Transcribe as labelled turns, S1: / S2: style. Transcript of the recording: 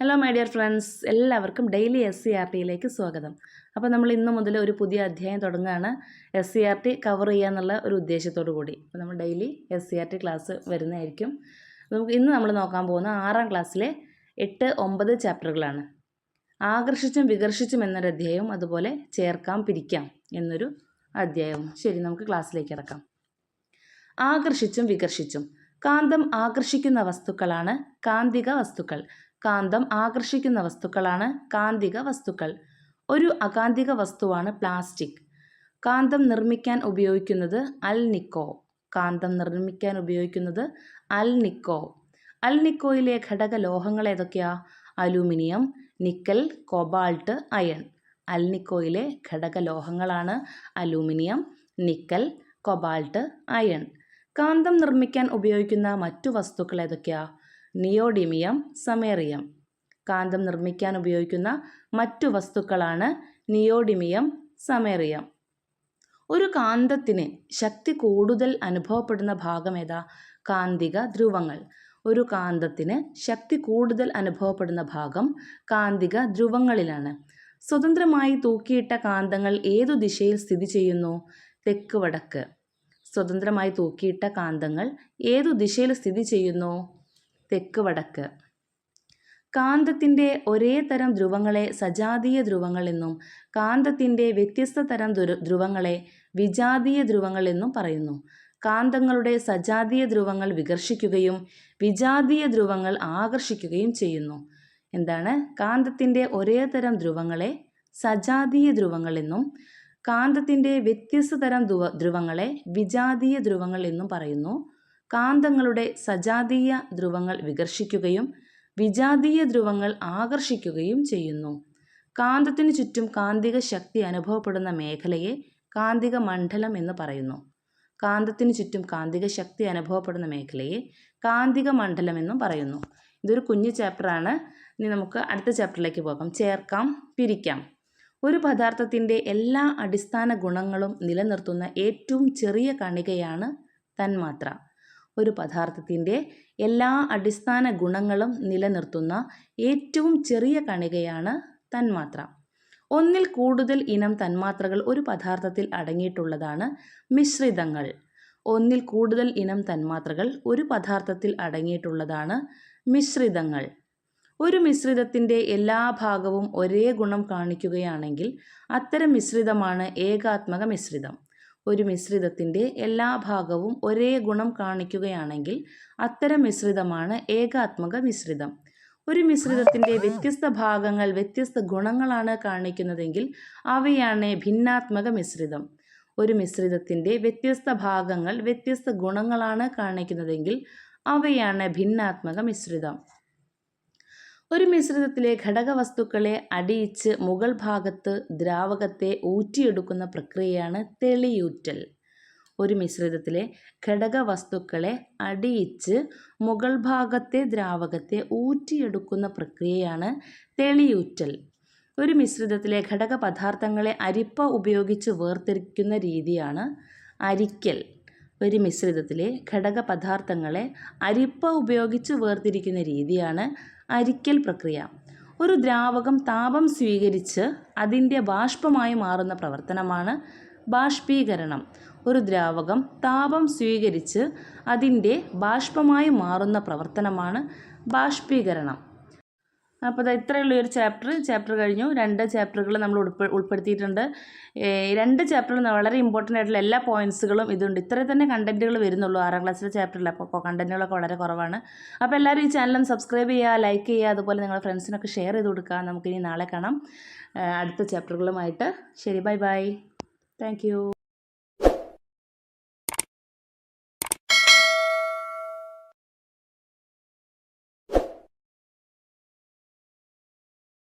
S1: Hello my dear friends എല്ലാവർക്കും daily S C R ടിയിലേക്ക് സ്വാഗതം. അപ്പോൾ നമ്മൾ ഇന്ന് മുതൽ ഒരു പുതിയ അധ്യായം തുടങ്ങുകയാണ് S C R T cover ചെയ്യുക എന്നുള്ള ഒരു ഉദ്ദേശത്തോടു കൂടി. അപ്പോൾ നമ്മൾ daily S C R T class വരുന്നതായിരിക്കും. നമുക്ക് ഇന്ന് നമ്മൾ നോക്കാൻ പോകുന്ന ആറാം ക്ലാസ്സിലെ എട്ട് ഒമ്പത് ചാപ്റ്ററുകളാണ് ആകർഷിച്ചും വികർഷിച്ചും എന്നൊരു അധ്യായവും അതുപോലെ ചേർക്കാം പിരിക്കാം എന്നൊരു അധ്യായവും. ശരി നമുക്ക് ക്ലാസ്സിലേക്ക് ഇറക്കാം ആകർഷിച്ചും വികർഷിച്ചും. കാന്തം ആകർഷിക്കുന്ന വസ്തുക്കളാണ് കാന്തിക വസ്തുക്കൾ. കാന്തം ആകർഷിക്കുന്ന വസ്തുക്കളാണ് കാന്തിക വസ്തുക്കൾ. ഒരു അകാന്തിക വസ്തുവാണ് പ്ലാസ്റ്റിക്. കാന്തം നിർമ്മിക്കാൻ ഉപയോഗിക്കുന്നത് അൽനിക്കോ. കാന്തം നിർമ്മിക്കാൻ ഉപയോഗിക്കുന്നത് അൽനിക്കോ. അൽനിക്കോയിലെ ഘടക ലോഹങ്ങൾ ഏതൊക്കെയാ? Aluminium nickel cobalt iron. അൽനിക്കോയിലെ ഘടക ലോഹങ്ങളാണ് അലൂമിനിയം നിക്കൽ കൊബാൾട്ട് അയൺ. കാന്തം നിർമ്മിക്കാൻ ഉപയോഗിക്കുന്ന മറ്റു വസ്തുക്കൾ ഏതൊക്കെയാ? Neodymium samarium. കാന്തം നിർമ്മിക്കാൻ ഉപയോഗിക്കുന്ന മറ്റു വസ്തുക്കളാണ് നിയോഡിമിയം സമേറിയം. ഒരു കാന്തത്തിന് ശക്തി കൂടുതൽ അനുഭവപ്പെടുന്ന ഭാഗം ഏതാ? കാന്തിക ധ്രുവങ്ങൾ. ഒരു കാന്തത്തിന് ശക്തി കൂടുതൽ അനുഭവപ്പെടുന്ന ഭാഗം കാന്തിക ധ്രുവങ്ങളിലാണ്. സ്വതന്ത്രമായി തൂക്കിയിട്ട കാന്തങ്ങൾ ഏതു ദിശയിൽ സ്ഥിതി ചെയ്യുന്നു? തെക്ക് വടക്ക്. സ്വതന്ത്രമായി തൂക്കിയിട്ട കാന്തങ്ങൾ ഏതു ദിശയിൽ സ്ഥിതി ചെയ്യുന്നു? തെക്ക് വടക്ക്. കാന്തത്തിന്റെ ഒരേ തരം ധ്രുവങ്ങളെ സജാതീയ ധ്രുവങ്ങൾ എന്നും കാന്തത്തിന്റെ വ്യത്യസ്ത തരം ധ്രുവങ്ങളെ വിജാതീയ ധ്രുവങ്ങൾ എന്നും പറയുന്നു. കാന്തങ്ങളുടെ സജാതീയ ധ്രുവങ്ങൾ വികർഷിക്കുകയും വിജാതീയ ധ്രുവങ്ങൾ ആകർഷിക്കുകയും ചെയ്യുന്നു. എന്താണ്? കാന്തത്തിന്റെ ഒരേ തരം ധ്രുവങ്ങളെ സജാതീയ ധ്രുവങ്ങൾ എന്നും കാന്തത്തിന്റെ വ്യത്യസ്ത തരം ധ്രുവങ്ങളെ വിജാതീയ ധ്രുവങ്ങൾ എന്നും പറയുന്നു. കാന്തങ്ങളുടെ സജാതീയ ധ്രുവങ്ങൾ വികർഷിക്കുകയും വിജാതീയ ധ്രുവങ്ങൾ ആകർഷിക്കുകയും ചെയ്യുന്നു. കാന്തത്തിനു ചുറ്റും കാന്തിക ശക്തി അനുഭവപ്പെടുന്ന മേഖലയെ കാന്തിക മണ്ഡലം എന്ന് പറയുന്നു. കാന്തത്തിനു ചുറ്റും കാന്തിക ശക്തി അനുഭവപ്പെടുന്ന മേഖലയെ കാന്തിക മണ്ഡലം എന്നും പറയുന്നു. ഇതൊരു കുഞ്ഞു ചാപ്റ്ററാണ് ഇനി നമുക്ക് അടുത്ത ചാപ്റ്ററിലേക്ക് പോകാം. ചേർക്കാം പിരിക്കാം. ഒരു പദാർത്ഥത്തിന്റെ എല്ലാ അടിസ്ഥാന ഗുണങ്ങളും നിലനിർത്തുന്ന ഏറ്റവും ചെറിയ കണികയാണ് തന്മാത്ര. ഒരു പദാർത്ഥത്തിന്റെ എല്ലാ അടിസ്ഥാന ഗുണങ്ങളും നിലനിർത്തുന്ന ഏറ്റവും ചെറിയ കണികയാണ് തന്മാത്ര. ഒന്നിൽ കൂടുതൽ ഇനം തന്മാത്രകൾ ഒരു പദാർത്ഥത്തിൽ അടങ്ങിയിട്ടുള്ളതാണ് മിശ്രിതങ്ങൾ. ഒന്നിൽ കൂടുതൽ ഇനം തന്മാത്രകൾ ഒരു പദാർത്ഥത്തിൽ അടങ്ങിയിട്ടുള്ളതാണ് മിശ്രിതങ്ങൾ. ഒരു മിശ്രിതത്തിന്റെ എല്ലാ ഭാഗവും ഒരേ ഗുണം കാണിക്കുകയാണെങ്കിൽ അത്തരം മിശ്രിതമാണ് ഏകാത്മക മിശ്രിതം. ഒരു മിശ്രിതത്തിന്റെ എല്ലാ ഭാഗവും ഒരേ ഗുണം കാണിക്കുകയാണെങ്കിൽ അത്തരം മിശ്രിതമാണ് ഏകാത്മക മിശ്രിതം. ഒരു മിശ്രിതത്തിന്റെ വ്യത്യസ്ത ഭാഗങ്ങൾ വ്യത്യസ്ത ഗുണങ്ങളാണ് കാണിക്കുന്നതെങ്കിൽ അവയാണ് ഭിന്നാത്മക മിശ്രിതം. ഒരു മിശ്രിതത്തിന്റെ വ്യത്യസ്ത ഭാഗങ്ങൾ വ്യത്യസ്ത ഗുണങ്ങളാണ് കാണിക്കുന്നതെങ്കിൽ അവയാണ് ഭിന്നാത്മക മിശ്രിതം. ഒരു മിശ്രിതത്തിലെ ഘടകവസ്തുക്കളെ അടിയിച്ച് മുകൾ ഭാഗത്ത് ദ്രാവകത്തെ ഊറ്റിയെടുക്കുന്ന പ്രക്രിയയാണ് തെളിയൂറ്റൽ. ഒരു മിശ്രിതത്തിലെ ഘടകവസ്തുക്കളെ അടിയിച്ച് മുകൾ ഭാഗത്തെ ദ്രാവകത്തെ ഊറ്റിയെടുക്കുന്ന പ്രക്രിയയാണ് തെളിയൂറ്റൽ. ഒരു മിശ്രിതത്തിലെ ഘടക പദാർത്ഥങ്ങളെ അരിപ്പ ഉപയോഗിച്ച് വേർതിരിക്കുന്ന രീതിയാണ് അരിക്കൽ. ഒരു മിശ്രിതത്തിലെ ഘടക പദാർത്ഥങ്ങളെ അരിപ്പ ഉപയോഗിച്ച് വേർതിരിക്കുന്ന രീതിയാണ് അരിക്കൽ പ്രക്രിയ. ഒരു ദ്രാവകം താപം സ്വീകരിച്ച് അതിന്റെ ബാഷ്പമായി മാറുന്ന പ്രവർത്തനമാണ് ബാഷ്പീകരണം. ഒരു ദ്രാവകം താപം സ്വീകരിച്ച് അതിന്റെ ബാഷ്പമായി മാറുന്ന പ്രവർത്തനമാണ് ബാഷ്പീകരണം. അപ്പോൾ അത് ഇത്രയുള്ള ഒരു ചാപ്റ്റർ ചാപ്റ്റർ കഴിഞ്ഞു. രണ്ട് ചാപ്റ്ററുകൾ നമ്മൾ ഉൾപ്പെ ഉൾപ്പെടുത്തിയിട്ടുണ്ട്. രണ്ട് ചാപ്റ്ററുകൾ വളരെ ഇമ്പോർട്ടന്റ് ആയിട്ടുള്ള എല്ലാ പോയിന്റ്സുകളും ഇതുണ്ട്. ഇത്രയും തന്നെ കണ്ടന്റുകൾ വരുന്നുള്ളൂ ആറാം ക്ലാസ്സിലെ ചാപ്റ്ററിൽ അപ്പോൾ കണ്ടന്റുകളൊക്കെ വളരെ കുറവാണ്. അപ്പോൾ എല്ലാവരും ഈ ചാനലും സബ്സ്ക്രൈബ് ചെയ്യുക ലൈക്ക് ചെയ്യുക അതുപോലെ നിങ്ങളുടെ ഫ്രണ്ട്സിനൊക്കെ ഷെയർ ചെയ്ത് കൊടുക്കുക. നമുക്കിനി നാളെ കാണാം. അടുത്ത ചാപ്റ്ററുകളുമായിട്ട് ശരി ബൈ ബൈ താങ്ക്